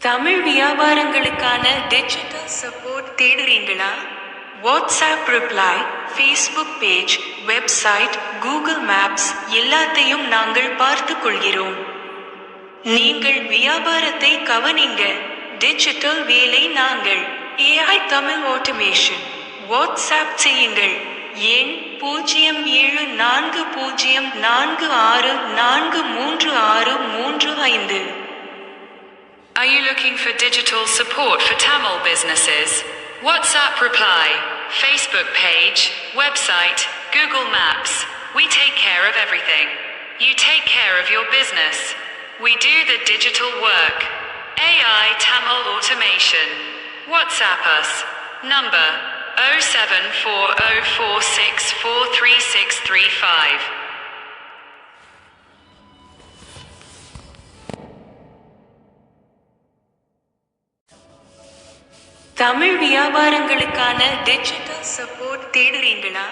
தமிழ் வியாபாரங்களுக்கான digital support தேடுறீங்களா? WhatsApp reply Facebook page website Google maps எல்லாத்தையும் நாங்கள் பார்த்து கொள்கிறோம். நீங்கள் வியாபாரத்தை கவனிங்க. டிஜிட்டல் வேலை நாங்கள். ஏஐ தமிழ் ஆட்டோமேஷன் வாட்ஸ்அப் செய்யுங்கள். எண் பூஜ்ஜியம் ஏழு நான்கு பூஜ்ஜியம் நான்கு ஆறு நான்கு மூன்று ஆறு மூன்று ஐந்து. Are you looking for digital support for Tamil businesses? WhatsApp reply, Facebook page, website, Google Maps. We take care of everything. You take care of your business. We do the digital work. AI Tamil Automation. WhatsApp us. Number 07404643635. Tamil வியாபாரங்களுக்கான digital support தேடுறீங்களா?